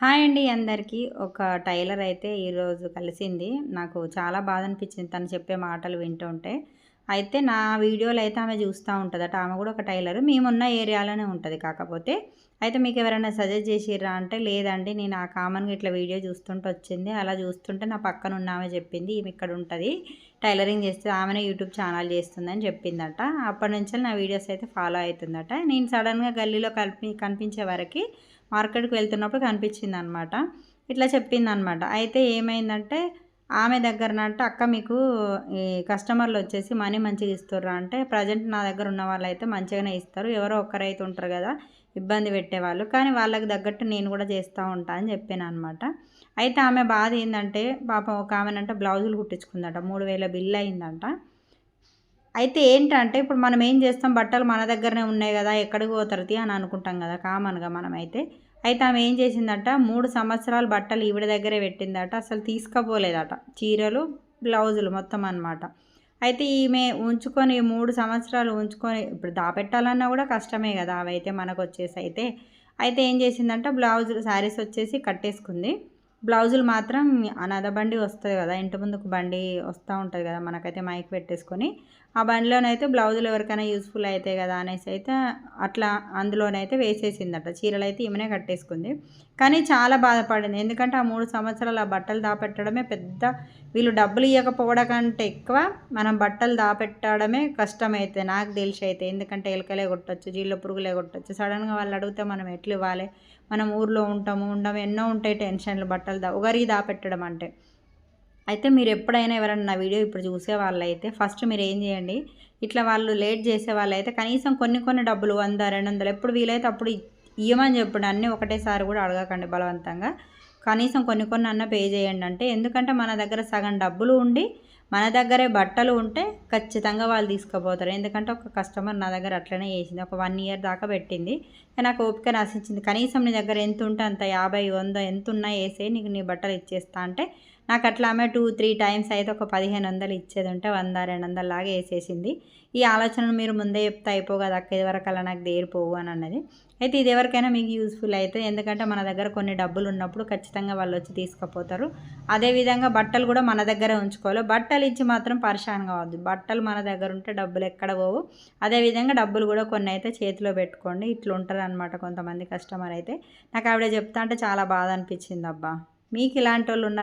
Hi అండి అందరికీ. ఒక టైలర్ అయితే ఈరోజు కలిసింది. నాకు చాలా బాధ అనిపించింది తను చెప్పే మాటలు వింటుంటే. అయితే నా వీడియోలు అయితే ఆమె చూస్తూ ఉంటుందట. ఆమె కూడా ఒక టైలర్. మేమున్న ఏరియాలోనే ఉంటుంది. కాకపోతే అయితే మీకు ఎవరైనా సజెస్ట్ చేసిర్రా అంటే లేదండి నేను ఆ కామన్గా ఇట్లా వీడియో చూస్తుంటే వచ్చింది. అలా చూస్తుంటే నా పక్కన ఉన్న ఆమె చెప్పింది ఈమె ఇక్కడ ఉంటుంది. టైలరింగ్ చేస్తే ఆమెనే యూట్యూబ్ ఛానల్ చేస్తుందని చెప్పిందట. అప్పటి నుంచి నా వీడియోస్ అయితే ఫాలో అవుతుందట. నేను సడన్గా గల్లీలో కల్పి కనిపించే వరకు మార్కెట్కి వెళ్తున్నప్పుడు కనిపించింది అనమాట ఇట్లా చెప్పింది అనమాట అయితే ఏమైందంటే ఆమె దగ్గరనంటే అక్క మీకు ఈ కస్టమర్లు వచ్చేసి మనీ మంచిగా ఇస్తుర్రా అంటే ప్రజెంట్ నా దగ్గర ఉన్న వాళ్ళు అయితే మంచిగానే ఇస్తారు. ఎవరో ఒక్కరైతే ఉంటారు కదా ఇబ్బంది పెట్టేవాళ్ళు. కానీ వాళ్ళకి తగ్గట్టు నేను కూడా చేస్తూ ఉంటా అని చెప్పాను అనమాట అయితే ఆమె బాధ ఏంటంటే పాపం ఒక ఆమెనంటే బ్లౌజులు కుట్టించుకుందట. మూడు వేల బిల్ అయిందంట. అయితే ఏంటంటే ఇప్పుడు మనం ఏం చేస్తాం? బట్టలు మన దగ్గరనే ఉన్నాయి కదా ఎక్కడికి పోతారు? అని అనుకుంటాం కదా కామన్గా మనమైతే. అయితే ఆమె ఏం చేసిందట? మూడు సంవత్సరాలు బట్టలు ఈవిడ దగ్గరే పెట్టిందట. అసలు తీసుకపోలేదట. చీరలు బ్లౌజులు మొత్తం అనమాట అయితే ఈమె ఉంచుకొని మూడు సంవత్సరాలు ఉంచుకొని ఇప్పుడు దాపెట్టాలన్నా కూడా కష్టమే కదా అవైతే మనకు వచ్చేసి అయితే. అయితే ఏం చేసిందంట? బ్లౌజులు శారీస్ వచ్చేసి కట్టేసుకుంది. బ్లౌజులు మాత్రం అనాథ బండి వస్తుంది కదా ఇంటి ముందుకు బండి వస్తూ ఉంటుంది కదా మనకైతే మైక్ పెట్టేసుకొని. ఆ బండిలోనైతే బ్లౌజులు ఎవరికైనా యూస్ఫుల్ అవుతాయి కదా అనేసి అయితే అట్లా అందులోనైతే వేసేసిందట. చీరలు అయితే ఈమెనే కట్టేసుకుంది. కానీ చాలా బాధపడింది. ఎందుకంటే ఆ మూడు సంవత్సరాలు ఆ బట్టలు దాపెట్టడమే పెద్ద వీళ్ళు డబ్బులు ఇవ్వకపోవడం కంటే ఎక్కువ మనం బట్టలు దాపెట్టడమే కష్టమైతే నాకు తెలిసి అయితే. ఎందుకంటే ఎలకలే కొట్టచ్చు జీళ్ళ పురుగులే కొట్టచ్చు. సడన్గా వాళ్ళు అడిగితే మనం ఎట్లు ఇవ్వాలి మనం ఊర్లో ఉంటాము ఉండము ఎన్నో ఉంటాయి టెన్షన్లు బట్టలు దా ఒకరికి దాపెట్టడం అంటే. అయితే మీరు ఎప్పుడైనా ఎవరైనా నా వీడియో ఇప్పుడు చూసే వాళ్ళైతే ఫస్ట్ మీరు ఏం చేయండి ఇట్లా వాళ్ళు లేట్ చేసే వాళ్ళైతే కనీసం కొన్ని కొన్ని డబ్బులు వంద రెండు వందలు ఎప్పుడు వీలైతే అప్పుడు ఇవ్వమని చెప్పండి. అన్నీ ఒకటేసారి కూడా అడగకండి బలవంతంగా. కనీసం కొన్ని కొన్ని అన్న పే చేయండి అంటే ఎందుకంటే మన దగ్గర సగం డబ్బులు ఉండి మన దగ్గరే బట్టలు ఉంటే ఖచ్చితంగా వాళ్ళు తీసుకుపోతారు. ఎందుకంటే ఒక కస్టమర్ నా దగ్గర అట్లనే చేసింది. ఒక వన్ ఇయర్ దాకా పెట్టింది. నాకు ఓపిక నశించింది. కనీసం నీ దగ్గర ఎంత ఉంటే అంత యాభై వంద ఎంత ఉన్నా వేసే నీకు నీ బట్టలు ఇచ్చేస్తా అంటే నాకు అట్లా ఆమె టూ త్రీ టైమ్స్ అయితే ఒక పదిహేను వందలు ఇచ్చేది ఉంటే వంద రెండు వందల లాగా వేసేసింది. ఈ ఆలోచనను మీరు ముందే చెప్తే అయిపో కదా అక్క ఇదివరకు అలా నాకు దేరిపోవు అని అన్నది. అయితే ఇది ఎవరికైనా మీకు యూస్ఫుల్ అవుతుంది ఎందుకంటే మన దగ్గర కొన్ని డబ్బులు ఉన్నప్పుడు ఖచ్చితంగా వాళ్ళు వచ్చి తీసుకుపోతారు. అదేవిధంగా బట్టలు కూడా మన దగ్గరే ఉంచుకోవాలి. బట్టలు ఇచ్చి మాత్రం పరిశాన్ కావద్దు. బట్టలు మన దగ్గర ఉంటే డబ్బులు ఎక్కడ పోవు. అదేవిధంగా డబ్బులు కూడా కొన్ని అయితే చేతిలో పెట్టుకోండి. ఇట్లా ఉంటారు అనమాట కొంతమంది కస్టమర్ అయితే. నాకు ఆవిడ చెప్తా అంటే చాలా బాధ అనిపించింది అబ్బా. మీకు ఇలాంటి వాళ్ళు ఉన్న